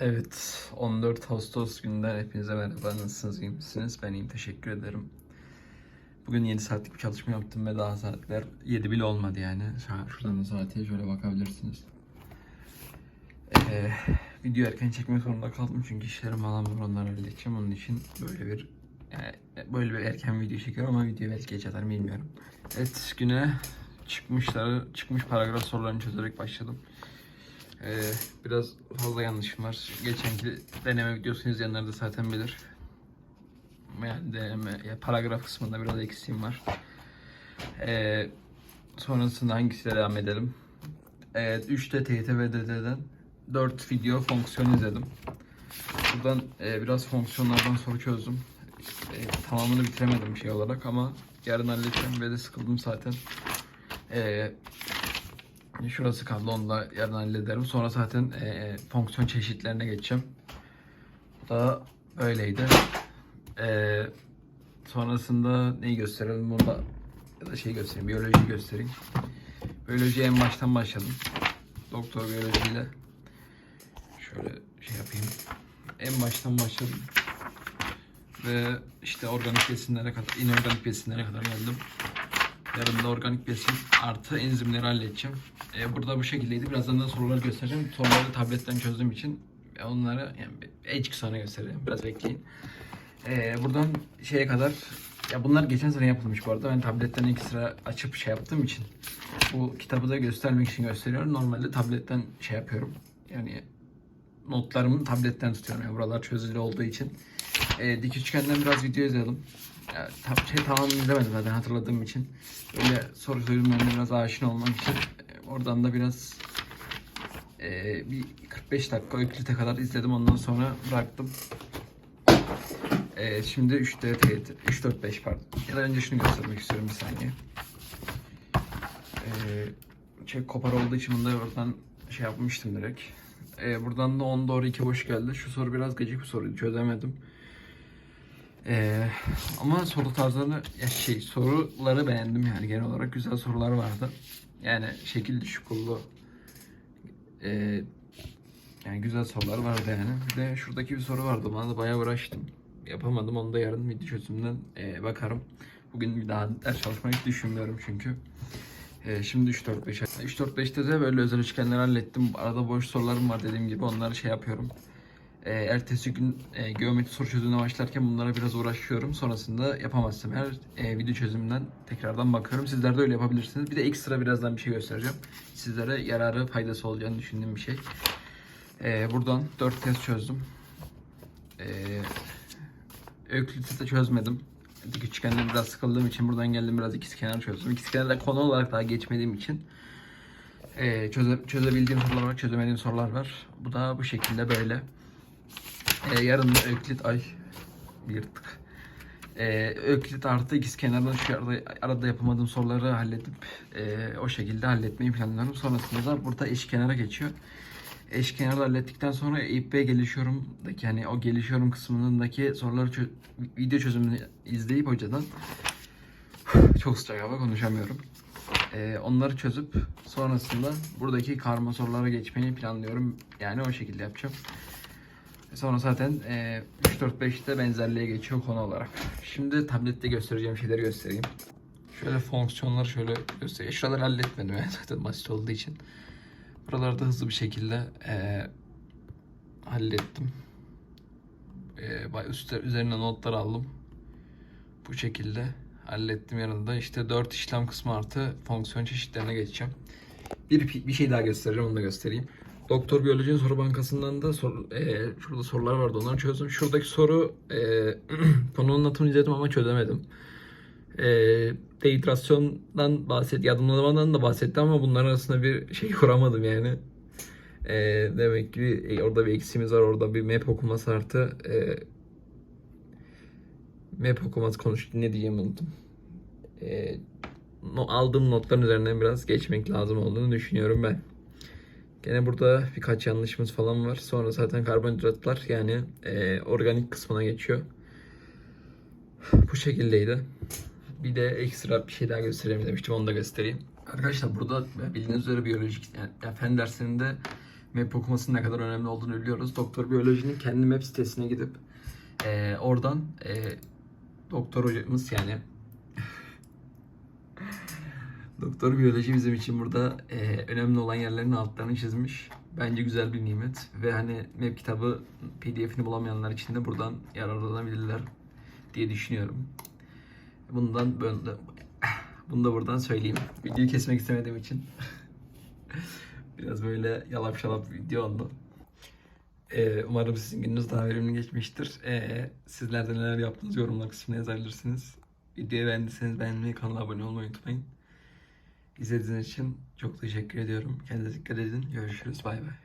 Evet, 14 Ağustos gününden hepinize merhaba. Nasılsınız, iyi misiniz? Ben iyiyim, teşekkür ederim. Bugün 7 saatlik bir çalışma yaptım ve daha saatler 7 bile olmadı yani. Şu- Şuradan da saate şöyle bakabilirsiniz. Ee, video erken çekmek zorunda kaldım çünkü işlerim falan var onları halledeceğim. Onun için böyle bir yani böyle bir erken video çekiyorum ama video belki geç atarım bilmiyorum. Evet, güne çıkmışları, çıkmış paragraf sorularını çözerek başladım. Ee, biraz fazla yanlışım var. Geçenki deneme videosunu izleyenler de zaten bilir. Yani deneme, ya paragraf kısmında biraz eksiğim var. Ee, sonrasında hangisiyle devam edelim? Evet, 3D, TYT ve DD'den 4 video fonksiyon izledim. Buradan e, biraz fonksiyonlardan soru çözdüm. E, tamamını bitiremedim şey olarak ama yarın halledeceğim ve de sıkıldım zaten. E, Şurası kaldı onu da yarın hallederim. Sonra zaten e, fonksiyon çeşitlerine geçeceğim. Bu da böyleydi. E, sonrasında neyi gösterelim burada ya da şey göstereyim, biyoloji göstereyim. Biyolojiye en baştan başladım. Doktor biyolojiyle. Şöyle şey yapayım. En baştan başladım. Ve işte organik besinlere kadar, inorganik besinlere kadar geldim. Yarın da organik besin artı enzimleri halledeceğim. Ee, burada bu şekildeydi. Birazdan da soruları göstereceğim. Soruları tabletten çözdüğüm için e, onları yani hiç sonra göstereceğim. Biraz bekleyin. Ee, buradan şeye kadar ya bunlar geçen sene yapılmış bu arada. Ben tabletten ilk sıra açıp şey yaptığım için bu kitabı da göstermek için gösteriyorum. Normalde tabletten şey yapıyorum. Yani notlarımı tabletten tutuyorum. Yani buralar çözülü olduğu için. Ee, dik üçgenden biraz video izledim. Ya, tab- şey tamam izlemedim zaten hatırladığım için. Böyle soru çözümlerine biraz aşina olmak için e, oradan da biraz e, bir 45 dakika Euclid'e kadar izledim. Ondan sonra bıraktım. E, şimdi 3'te TYT, 3 4 5 pardon. Ya da önce şunu göstermek istiyorum bir saniye. E, şey kopar olduğu için bunu da oradan şey yapmıştım direkt. E, buradan da 10 doğru 2 boş geldi. Şu soru biraz gıcık bir soruydu. Çözemedim. Ee, ama soru tarzlarını ya şey soruları beğendim yani genel olarak güzel sorular vardı. Yani şekil düşükullu ee, yani güzel sorular vardı yani. Bir de şuradaki bir soru vardı. Bana da bayağı uğraştım. Yapamadım. Onu da yarın video çözümünden ee, bakarım. Bugün bir daha ders çalışmayı düşünmüyorum çünkü. Ee, şimdi 3 4 5 3 4 5'te de böyle özel üçgenleri hallettim. Arada boş sorularım var dediğim gibi. Onları şey yapıyorum. E, ertesi gün e, geometri soru çözümüne başlarken bunlara biraz uğraşıyorum. Sonrasında yapamazsam her e, video çözümünden tekrardan bakıyorum. Sizler de öyle yapabilirsiniz. Bir de ekstra birazdan bir şey göstereceğim. Sizlere yararı, faydası olacağını düşündüğüm bir şey. E, buradan 4 test çözdüm. E, Öklit'i de çözmedim. Dik üçgenden biraz sıkıldığım için buradan geldim biraz ikizkenar çözdüm. İkizkenarda konu olarak daha geçmediğim için e, çöze, çözebildiğim sorular var, çözemediğim sorular var. Bu da bu şekilde böyle. Ee, yarın da Öklit ay yırttık. Ee, Öklit artı ikizkenardan şu arada, arada yapamadığım soruları halledip e, o şekilde halletmeyi planlıyorum. Sonrasında da burada eşkenara geçiyor. Eşkenarı hallettikten sonra Bey gelişiyorumdaki hani o gelişiyorum kısmındaki soruları çö- video çözümünü izleyip hocadan çok sıcak hava konuşamıyorum. Ee, onları çözüp sonrasında buradaki karma sorulara geçmeyi planlıyorum. Yani o şekilde yapacağım. Sonra zaten e, 3-4-5'te benzerliğe geçiyor konu olarak. Şimdi tablette göstereceğim şeyleri göstereyim. Şöyle fonksiyonları şöyle göstereyim. Şuraları halletmedim yani zaten basit olduğu için. Buralarda hızlı bir şekilde e, hallettim. E, üstler, üzerine notlar aldım. Bu şekilde hallettim yanında. İşte 4 işlem kısmı artı fonksiyon çeşitlerine geçeceğim. Bir, bir şey daha göstereceğim onu da göstereyim. Doktor Biyoloji'nin soru bankasından da sor, e, şurada sorular vardı onları çözdüm. Şuradaki soru e, konu anlatımını izledim ama çözemedim. E, dehidrasyondan bahset, yardımlamadan da bahsetti ama bunların arasında bir şey kuramadım yani. E, demek ki e, orada bir eksiğimiz var. Orada bir map okuması artı e, map okuması konuş ne diyeyim unuttum. E, no- aldığım notların üzerinden biraz geçmek lazım olduğunu düşünüyorum ben. Gene burada birkaç yanlışımız falan var. Sonra zaten karbonhidratlar yani e, organik kısmına geçiyor. Bu şekildeydi. Bir de ekstra bir şey daha göstereyim demiştim. Onu da göstereyim. Arkadaşlar burada bildiğiniz üzere biyolojik yani, fen derslerinde map okumasının ne kadar önemli olduğunu biliyoruz. Doktor Biyoloji'nin kendi web sitesine gidip e, oradan e, doktor hocamız yani Doktor Biyoloji bizim için burada e, önemli olan yerlerin altlarını çizmiş. Bence güzel bir nimet ve hani map kitabı pdf'ini bulamayanlar için de buradan yararlanabilirler diye düşünüyorum. Bundan böyle bunu da buradan söyleyeyim. Videoyu kesmek istemediğim için. Biraz böyle yalap şalap video oldu. Ee, umarım sizin gününüz daha verimli geçmiştir. Ee, sizler de neler yaptınız yorumlar kısmına yazabilirsiniz. Videoyu beğendiyseniz beğenmeyi, kanala abone olmayı unutmayın. İzlediğiniz için çok teşekkür ediyorum. Kendinize dikkat edin. Görüşürüz. Bay bay.